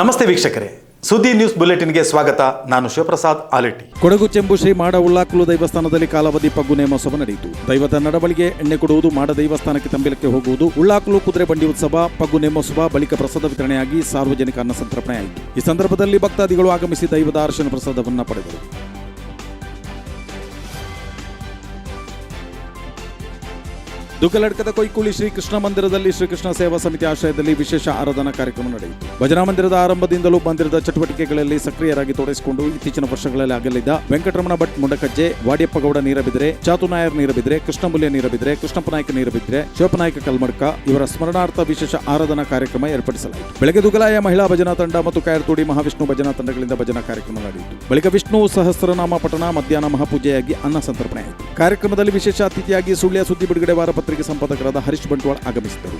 ನಮಸ್ತೆ ವೀಕ್ಷಕರೇ. ಸುದ್ದಿ ನ್ಯೂಸ್ ಬುಲೆಟಿನ್ಗೆ ಸ್ವಾಗತ. ನಾನು ಶಿವಪ್ರಸಾದ್ ಆಲೆಟ್ಟಿ. ಕೊಡಗು ಚೆಂಬು ಶ್ರೀ ಮಾಡ ಉಳ್ಳಾಕುಲು ದೈವಸ್ಥಾನದಲ್ಲಿ ಕಾಲಾವಧಿ ಪಗ್ಗು ನೇಮೋತ್ಸವ ನಡೆಯಿತು. ದೈವದ ನಡವಳಿಗೆ ಎಣ್ಣೆ ಕೊಡುವುದು ಮಾಡ ದೈವಸ್ಥಾನಕ್ಕೆ ತಂಬಿಲಕ್ಕೆ ಹೋಗುವುದು ಉಳ್ಳಾಕುಲು ಕುದುರೆ ಬಂಡಿ ಉತ್ಸವ, ಪಗ್ಗು ನೇಮೋತ್ಸವ ಬಳಿಕ ಪ್ರಸಾದ ವಿತರಣೆಯಾಗಿ ಸಾರ್ವಜನಿಕ ಅನ್ನ ಸಂತರ್ಪಣೆಯಾಯಿತು. ಈ ಸಂದರ್ಭದಲ್ಲಿ ಭಕ್ತಾದಿಗಳು ಆಗಮಿಸಿ ದೈವದ ಅರ್ಶನ ಪ್ರಸಾದವನ್ನ ಪಡೆದರು. ದುಗ್ಗಲಡ್ಕದ ಕೊಯ್ಕುಳಿ ಶ್ರೀಕೃಷ್ಣ ಮಂದಿರದಲ್ಲಿ ಶ್ರೀಕೃಷ್ಣ ಸೇವಾ ಸಮಿತಿ ಆಶ್ರಯದಲ್ಲಿ ವಿಶೇಷ ಆರಾಧನಾ ಕಾರ್ಯಕ್ರಮ ನಡೆಯಿತು. ಭಜನಾ ಮಂದಿರದ ಆರಂಭದಿಂದಲೂ ಮಂದಿರದ ಚಟುವಟಿಕೆಗಳಲ್ಲಿ ಸಕ್ರಿಯರಾಗಿ ತೊಡಗಿಸಿಕೊಂಡು ಇತ್ತೀಚಿನ ವರ್ಷಗಳಲ್ಲಿ ಆಗಲಿದ್ದ ವೆಂಕಟರಮಣ ಭಟ್ ಮುಂಡಕಜ್ಜೆ, ವಾಡಿಯಪ್ಪಗೌಡ ನೀರಬಿದ್ರೆ ಚಾತು ನಾಯರ್ ನೀರಬಿದ್ರೆ, ಕೃಷ್ಣಮುಲ್ಯ ನೀರಬಿದ್ರೆ, ಕೃಷ್ಣಪ್ಪ ನಾಯಕ ನೀರಬಿದ್ರೆ ಶಿವಪನಾಯಕ ಕಲ್ಮಡ್ಕ ಇವರ ಸ್ಮರಣಾರ್ಥ ವಿಶೇಷ ಆರಾಧನಾ ಕಾರ್ಯಕ್ರಮ ಏರ್ಪಡಿಸಲಾಯಿತು. ಬೆಳಗ್ಗೆ ದುಗಲಾಯ ಮಹಿಳಾ ಭಜನಾ ತಂಡ ಮತ್ತು ಕಾಯರ್ತೋಡಿ ಮಹಾವಿಷ್ಣು ಭಜನಾ ತಂಡಗಳಿಂದ ಭಜನಾ ಕಾರ್ಯಕ್ರಮ ನಡೆಯಿತು. ಬಳಿಕ ವಿಷ್ಣು ಸಹಸ್ರನಾಮ ಪಠಣ, ಮಧ್ಯಾಹ್ನ ಮಹಾಪೂಜೆಯಾಗಿ ಅನ್ನ ಸಂತರ್ಪಣೆಯಾಯಿತು. ಕಾರ್ಯಕ್ರಮದಲ್ಲಿ ವಿಶೇಷ ಅತಿಥಿಯಾಗಿ ಸುಳ್ಯ ಸುದ್ದಿ ಬಿಡುಗಡೆ ವಾರ ಪತ್ರಿಕೆ ಸಂಪಾದಕರಾದ ಹರೀಶ್ ಬಂಟ್ವಾಳ ಆಗಮಿಸಿದ್ದರು.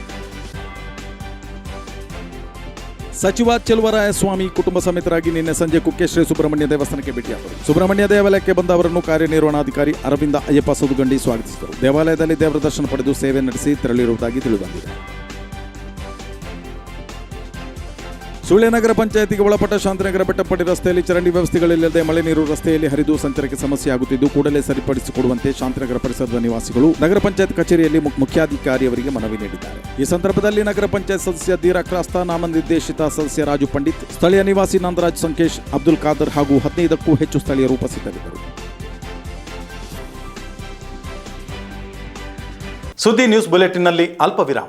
ಸಚಿವ ಚೆಲುವರಾಯ ಸ್ವಾಮಿ ಕುಟುಂಬ ಸಮೇತರಾಗಿ ನಿನ್ನೆ ಸಂಜೆ ಕುಕ್ಕೆಶ್ರೀ ಸುಬ್ರಹ್ಮಣ್ಯ ದೇವಸ್ಥಾನಕ್ಕೆ ಭೇಟಿಯಾದರು. ಸುಬ್ರಹ್ಮಣ್ಯ ದೇವಾಲಯಕ್ಕೆ ಬಂದ ಅವರನ್ನು ಕಾರ್ಯನಿರ್ವಹಣಾಧಿಕಾರಿ ಅರವಿಂದ ಅಯ್ಯಪ್ಪ ಸದುಗಂಡಿ ಸ್ವಾಗತಿಸಿದರು. ದೇವಾಲಯದಲ್ಲಿ ದೇವರ ದರ್ಶನ ಪಡೆದು ಸೇವೆ ನಡೆಸಿ ತೆರಳಿರುವುದಾಗಿ ತಿಳಿದುಬಂದಿದೆ. ಸುಳ್ಯ ನಗರ ಪಂಚಾಯತಿಗೆ ಒಳಪಟ್ಟ ಶಾಂತಿನಗರ ಬೆಟ್ಟಪಟ್ಟಿ ರಸ್ತೆಯಲ್ಲಿ ಚರಂಡಿ ವ್ಯವಸ್ಥೆಗಳಿಲ್ಲದೆ ಮಳೆ ನೀರು ರಸ್ತೆಯಲ್ಲಿ ಹರಿದು ಸಂಚಾರಕ್ಕೆ ಸಮಸ್ಯೆ ಆಗುತ್ತಿದ್ದು ಕೂಡಲೇ ಸರಿಪಡಿಸಿಕೊಡುವಂತೆ ಶಾಂತಿನಗರ ಪರಿಸರದ ನಿವಾಸಿಗಳು ನಗರ ಪಂಚಾಯತ್ ಕಚೇರಿಯಲ್ಲಿ ಮುಖ್ಯಾಧಿಕಾರಿ ಅವರಿಗೆ ಮನವಿ ನೀಡಿದ್ದಾರೆ. ಈ ಸಂದರ್ಭದಲ್ಲಿ ನಗರ ಪಂಚಾಯತ್ ಸದಸ್ಯ ದೀರಾ ಕ್ರಾಸ್ತ ನಾಮನಿರ್ದೇಶಿತ ಸದಸ್ಯ ರಾಜು ಪಂಡಿತ್, ಸ್ಥಳೀಯ ನಿವಾಸಿ ನಂದರಾಜ್ ಸಂಕೇಶ್, ಅಬ್ದುಲ್ ಖಾದರ್ ಹಾಗೂ ಹದಿನೈದಕ್ಕೂ ಹೆಚ್ಚು ಸ್ಥಳೀಯರು ಉಪಸ್ಥಿತರಿದ್ದರು. ಸುದ್ದಿ ನ್ಯೂಸ್ ಬುಲೆಟಿನ್ನಲ್ಲಿ ಅಲ್ಪ ವಿರಾಮ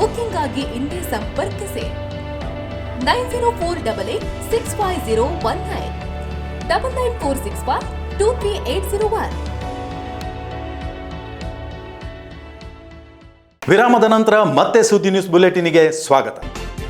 Booking ಆಗಿ ಇಂದೇ ಸಂಪರ್ಕಿಸಿ. Nine zero four double eight six five zero one nine. Double nine four six five two three eight zero one. ವಿರಾಮದ ನಂತರ ಮತ್ತೆ ಸುದ್ದಿ ನ್ಯೂಸ್ ಬುಲೆಟಿನ್ಗೆ ಸ್ವಾಗತ.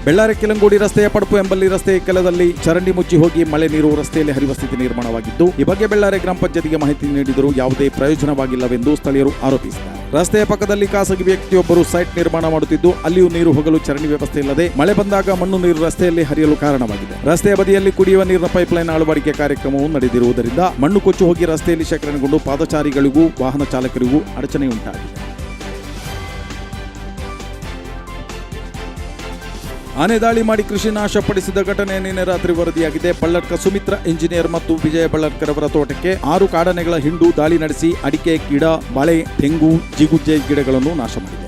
ಬೆಳ್ಳಾರಿ ಕೆಲಂಗೋಡಿ ರಸ್ತೆಯ ಪಡಪು ಎಂಬಲ್ಲಿ ರಸ್ತೆ ಕೆಲದಲ್ಲಿ ಚರಂಡಿ ಮುಚ್ಚಿ ಹೋಗಿ ಮಳೆ ನೀರು ರಸ್ತೆಯಲ್ಲಿ ಹರಿಯುವ ಸ್ಥಿತಿ ನಿರ್ಮಾಣವಾಗಿದ್ದು ಈ ಬಗ್ಗೆ ಬೆಳ್ಳಾರಿ ಗ್ರಾಮ ಪಂಚಾಯತಿಗೆ ಮಾಹಿತಿ ನೀಡಿದರೂ ಯಾವುದೇ ಪ್ರಯೋಜನವಾಗಿಲ್ಲವೆಂದು ಸ್ಥಳೀಯರು ಆರೋಪಿಸಿದ್ದಾರೆ. ರಸ್ತೆಯ ಪಕ್ಕದಲ್ಲಿ ಖಾಸಗಿ ವ್ಯಕ್ತಿಯೊಬ್ಬರು ಸೈಟ್ ನಿರ್ಮಾಣ ಮಾಡುತ್ತಿದ್ದು, ಅಲ್ಲಿಯೂ ನೀರು ಹೋಗಲು ಚರಂಡಿ ವ್ಯವಸ್ಥೆ ಇಲ್ಲದೆ ಮಳೆ ಬಂದಾಗ ಮಣ್ಣು ನೀರು ರಸ್ತೆಯಲ್ಲಿ ಹರಿಯಲು ಕಾರಣವಾಗಿದೆ. ರಸ್ತೆಯ ಬದಿಯಲ್ಲಿ ಕುಡಿಯುವ ನೀರಿನ ಪೈಪ್ಲೈನ್ ಅಳವಡಿಕೆ ಕಾರ್ಯಕ್ರಮವು ನಡೆದಿರುವುದರಿಂದ ಮಣ್ಣು ಕೊಚ್ಚು ಹೋಗಿ ರಸ್ತೆಯಲ್ಲಿ ಶೇಖರಣೆಗೊಂಡು ಪಾದಚಾರಿಗಳಿಗೂ, ವಾಹನ ಚಾಲಕರಿಗೂ ಅಡಚಣೆ ಆನೆ ದಾಳಿ ಮಾಡಿ ಕೃಷಿ ನಾಶಪಡಿಸಿದ ಘಟನೆ ನಿನ್ನೆ ರಾತ್ರಿ ವರದಿಯಾಗಿದೆ. ಬಳ್ಳಡ್ಕ ಸುಮಿತ್ರ ಇಂಜಿನಿಯರ್ ಮತ್ತು ವಿಜಯ ಬಳ್ಳಡ್ಕರ್ ಅವರ ತೋಟಕ್ಕೆ ಆರು ಕಾಡನೆಗಳ ಹಿಂಡು ದಾಳಿ ನಡೆಸಿ ಅಡಿಕೆ, ಗಿಡ, ಬಾಳೆ, ತೆಂಗು ಜಿಗುಜ್ಜೆ ಗಿಡಗಳನ್ನು ನಾಶ ಮಾಡಿದೆ.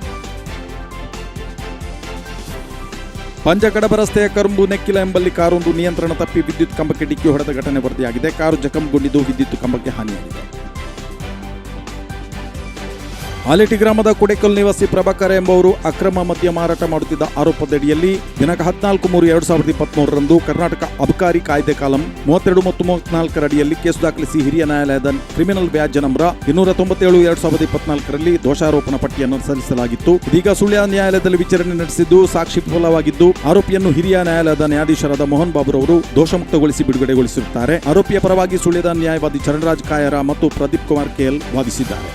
ಪಂಜಕಡಬ ರಸ್ತೆಯ ಕರುಂಬು ನೆಕ್ಕಿಲ ಎಂಬಲ್ಲಿ ಕಾರೊಂದು ನಿಯಂತ್ರಣ ತಪ್ಪಿ ವಿದ್ಯುತ್ ಕಂಬಕ್ಕೆ ಡಿಕ್ಕಿ ಹೊಡೆದ ಘಟನೆ ವರದಿಯಾಗಿದೆ. ಕಾರು ಜಖಂಗೊಂಡಿದ್ದು ವಿದ್ಯುತ್ ಕಂಬಕ್ಕೆ ಹಾನಿಯಾಗಿದೆ. ಆಲೇಟಿ ಗ್ರಾಮದ ಕುಡೆಕಲ್ ನಿವಾಸಿ ಪ್ರಭಾಕರ ಎಂಬವರು ಅಕ್ರಮ ಮದ್ಯ ಮಾರಾಟ ಮಾಡುತ್ತಿದ್ದ ಆರೋಪದಡಿಯಲ್ಲಿ ದಿನಾಂಕ ಹದಿನಾಲ್ಕು ಮೂರು ಎರಡು ಸಾವಿರದ ಇಪ್ಪತ್ಮೂರರಂದು ಕರ್ನಾಟಕ ಅಬಕಾರಿ ಕಾಯ್ದೆ ಕಾಲಂ ಮೂವತ್ತೆರಡು ಮತ್ತು ಮೂವತ್ನಾಲ್ಕರ ಅಡಿಯಲ್ಲಿ ಕೇಸು ದಾಖಲಿಸಿ ಹಿರಿಯ ನ್ಯಾಯಾಲಯದ ಕ್ರಿಮಿನಲ್ ವ್ಯಾಜ್ಯ ನಂಬರ ಇನ್ನೂರ ತೊಂಬತ್ತೇಳು ಎರಡು ಸಾವಿರದ ಇಪ್ಪತ್ನಾಲ್ಕರಲ್ಲಿ ದೋಷಾರೋಪಣ ಪಟ್ಟಿಯನ್ನು ಸಲ್ಲಿಸಲಾಗಿತ್ತು ಇದೀಗ ಸುಳ್ಯ ನ್ಯಾಯಾಲಯದಲ್ಲಿ ವಿಚಾರಣೆ ನಡೆಸಿದ್ದು ಸಾಕ್ಷಿ ವಿಫಲವಾಗಿದ್ದು ಆರೋಪಿಯನ್ನು ಹಿರಿಯ ನ್ಯಾಯಾಲಯದ ನ್ಯಾಯಾಧೀಶರಾದ ಮೋಹನ್ ಬಾಬುರವರು ದೋಷಮುಕ್ತಗೊಳಿಸಿ ಬಿಡುಗಡೆಗೊಳಿಸಿರುತ್ತಾರೆ. ಆರೋಪಿಯ ಪರವಾಗಿ ಸುಳ್ಯದ ನ್ಯಾಯವಾದಿ ಚರಣರಾಜ್ ಕಾಯರ ಮತ್ತು ಪ್ರದೀಪ್ ಕುಮಾರ್ ಕೆಎಲ್ ವಾದಿಸಿದ್ದಾರೆ.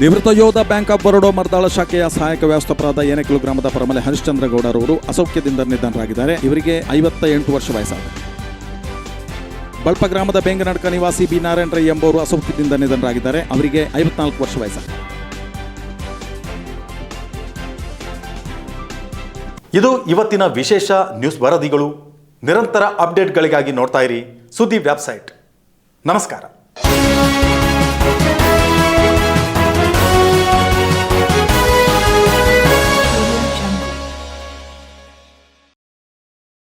ನಿವೃತ್ತ ಯೋಧ ಬ್ಯಾಂಕ್ ಆಫ್ ಬರೋಡಾ ಮರದಾಳ ಶಾಖೆಯ ಸಹಾಯಕ ವ್ಯವಸ್ಥಾಪಕರಾದ ಏನೆಕಲು ಗ್ರಾಮದ ಪರಮಲೆ ಹರಿಶ್ಚಂದ್ರ ಗೌಡರವರು ಅಸೌಖ್ಯದಿಂದ ನಿಧನರಾಗಿದ್ದಾರೆ ಇವರಿಗೆ ಐವತ್ತ ಎಂಟು ವರ್ಷ ವಯಸ್ಸಾಗಿದೆ. ಬಳ್ಪ ಗ್ರಾಮದ ಬೆಂಗನಡ್ಕ ನಿವಾಸಿ ಬಿ ನಾರಾಯಣ ರೈ ಎಂಬವರು ಅಸೌಖ್ಯದಿಂದ ನಿಧನರಾಗಿದ್ದಾರೆ. ಅವರಿಗೆ ಐವತ್ನಾಲ್ಕು ವರ್ಷ ವಯಸ್ಸಾಗಿದೆ. ಇದು ಇವತ್ತಿನ ವಿಶೇಷ ನ್ಯೂಸ್ ವರದಿಗಳು. ನಿರಂತರ ಅಪ್ಡೇಟ್ಗಳಿಗಾಗಿ ನೋಡ್ತಾ ಇರಿ ಸುದ್ದಿ ವೆಬ್ಸೈಟ್. ನಮಸ್ಕಾರ.